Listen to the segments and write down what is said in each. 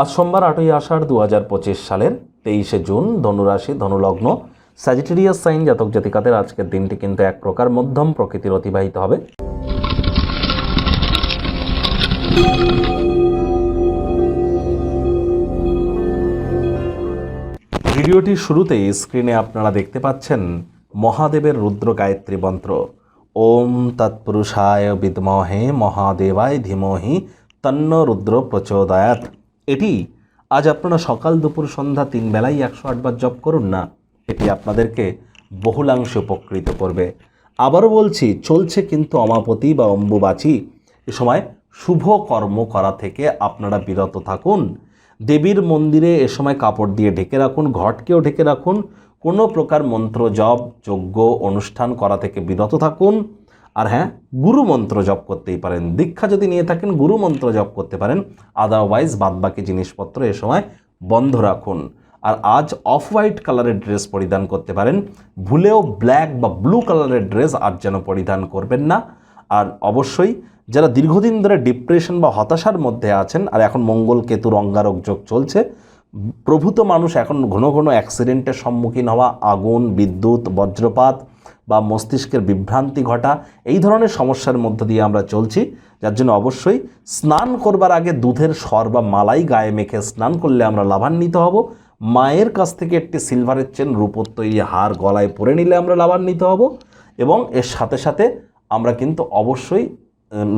আজ সোমবার আটই আষাঢ় দু হাজার পঁচিশ সালের তেইশে জুন ধনুরাশি ধনুলগ্ন স্যাজিটেরিয়াস সাইন জাতক জাতিকাদের আজকের দিনটি কিন্তু এক প্রকার মধ্যম প্রকৃতির অতিবাহিত হবে। ভিডিওটির শুরুতেই স্ক্রিনে আপনারা দেখতে পাচ্ছেন মহাদেবের রুদ্র গায়ত্রী মন্ত্র। ওম তৎপুরুষায় বিদ্মহে মহাদেবায় ধীমহি তন্ন রুদ্র প্রচোদয়াত এটি আজ আপনারা সকাল দুপুর সন্ধ্যা তিন বেলায় একশো আটবার জপ করুন না, এটি আপনাদেরকে বহুলাংশে উপকৃত করবে। আবারও বলছি, চলছে কিন্তু অমাপতি বা অম্বুবাচী। এ সময় শুভ কর্ম করা থেকে আপনারা বিরত থাকুন। দেবীর মন্দিরে এ সময় কাপড় দিয়ে ঢেকে রাখুন, ঘটকেও ঢেকে রাখুন, কোনো প্রকার মন্ত্র জপ, যজ্ঞ, অনুষ্ঠান করা থেকে বিরত থাকুন। আর হ্যাঁ গুরু মন্ত্র জপ করতেই পারেন। দীক্ষা যদি নিয়ে থাকেন, গুরু মন্ত্র জপ করতে পারেন। আদারওয়াইজ বাদবাকি জিনিসপত্র এ সময় বন্ধ রাখুন। আর আজ অফ হোয়াইট কালারের ড্রেস পরিধান করতে পারেন। ভুলেও ব্ল্যাক বা ব্লু কালারের ড্রেস আজ যেন পরিধান করবেন না। আর অবশ্যই যারা দীর্ঘদিন ধরে ডিপ্রেশন বা হতাশার মধ্যে আছেন, আর এখন মঙ্গল কেতুর অঙ্গারক যোগ চলছে, প্রভূত মানুষ এখন ঘন ঘন অ্যাক্সিডেন্টের সম্মুখীন হওয়া, আগুন, বিদ্যুৎ, বজ্রপাত বা মস্তিষ্কের বিভ্রান্তি ঘটা, এই ধরনের সমস্যার মধ্য দিয়ে আমরা চলছি, যার জন্য অবশ্যই স্নান করবার আগে দুধের স্বর বা মালাই গায়ে মেখে স্নান করলে আমরা লাভান্বিত হব। মায়ের কাছ থেকে একটি সিলভারের চেন রূপোর তৈরি হার গলায় পরে নিলে আমরা লাভান্বিত হব এবং এর সাথে সাথে আমরা কিন্তু অবশ্যই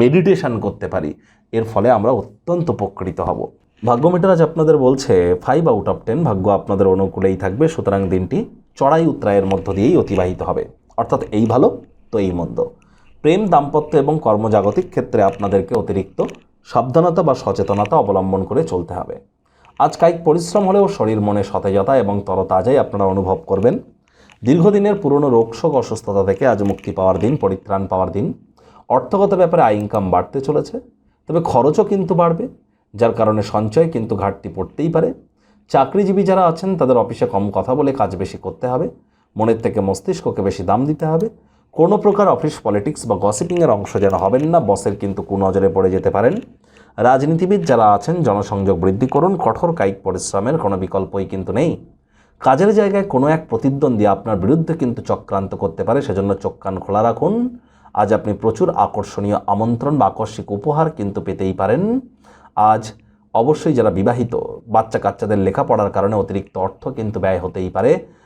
মেডিটেশন করতে পারি। এর ফলে আমরা অত্যন্ত উপকৃত হব। ভাগ্য আজ আপনাদের বলছে ফাইভ আউট অফ টেন ভাগ্য আপনাদের অনুকূলেই থাকবে, সুতরাং দিনটি চড়াই উত্তরায়ের মধ্য দিয়েই অতিবাহিত হবে। অর্থাৎ এই ভালো, তো এই মন্দ। প্রেম, দাম্পত্য এবং কর্মজাগতিক ক্ষেত্রে আপনাদেরকে অতিরিক্ত সাবধানতা বা সচেতনতা অবলম্বন করে চলতে হবে। আজ কায়িক পরিশ্রম হলেও শরীর মনে সতেজতা এবং তরতাজাই আপনারা অনুভব করবেন। দীর্ঘদিনের পুরনো রোগশোক অসুস্থতা থেকে আজ মুক্তি পাওয়ার দিন, পরিত্রাণ পাওয়ার দিন। অর্থগত ব্যাপারে আয় ইনকাম বাড়তে চলেছে। তবে খরচও কিন্তু বাড়বে, যার কারণে সঞ্চয় কিন্তু ঘাটতি পড়তেই পারে। চাকরিজীবী যারা আছেন, তাদের অফিসে কম কথা বলে কাজ বেশি করতে হবে। মনের থেকে মস্তিষ্ককে বেশি দাম দিতে হবে। কোনো প্রকার অফিস পলিটিক্স বা গসিপিংয়ের অংশ যেন হবেন না, বসের কিন্তু কুনজরে পড়ে যেতে পারেন। রাজনীতিবিদ যারা আছেন, জনসংযোগ বৃদ্ধি করুন, কঠোর কায়িক পরিশ্রমের কোনো বিকল্পই কিন্তু নেই। কাজের জায়গায় কোনো এক প্রতিদ্বন্দ্বী আপনার বিরুদ্ধে কিন্তু চক্রান্ত করতে পারে, সেজন্য চোখ কান খোলা রাখুন। আজ আপনি প্রচুর আকর্ষণীয় আমন্ত্রণ বা আকস্মিক উপহার কিন্তু পেতেই পারেন। আজ অবশ্যই যারা বিবাহিত বাচ্চা কাচ্চাদের লেখাপড়ার কারণে অতিরিক্ত অর্থ কিন্তু ব্যয় হতেই পারে।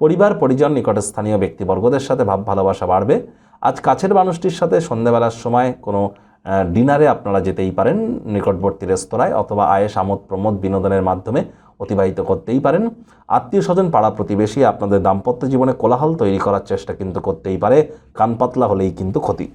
পরিবার, পরিজন নিকটে স্থানীয় ব্যক্তিবর্গদের সাথে ভাব ভালোবাসা বাড়বে। আজ কাছের মানুষটির সাথে সন্ধেবেলার সময় কোনো ডিনারে আপনারা যেতেই পারেন, নিকটবর্তী রেস্তোরাঁয় অথবা আয়েস আমোদ প্রমোদ বিনোদনের মাধ্যমে অতিবাহিত করতেই পারেন। আত্মীয় স্বজন পাড়া প্রতিবেশী আপনাদের দাম্পত্য জীবনে কোলাহল তৈরি করার চেষ্টা কিন্তু করতেই পারে, কান পাতলা হলেই কিন্তু ক্ষতি।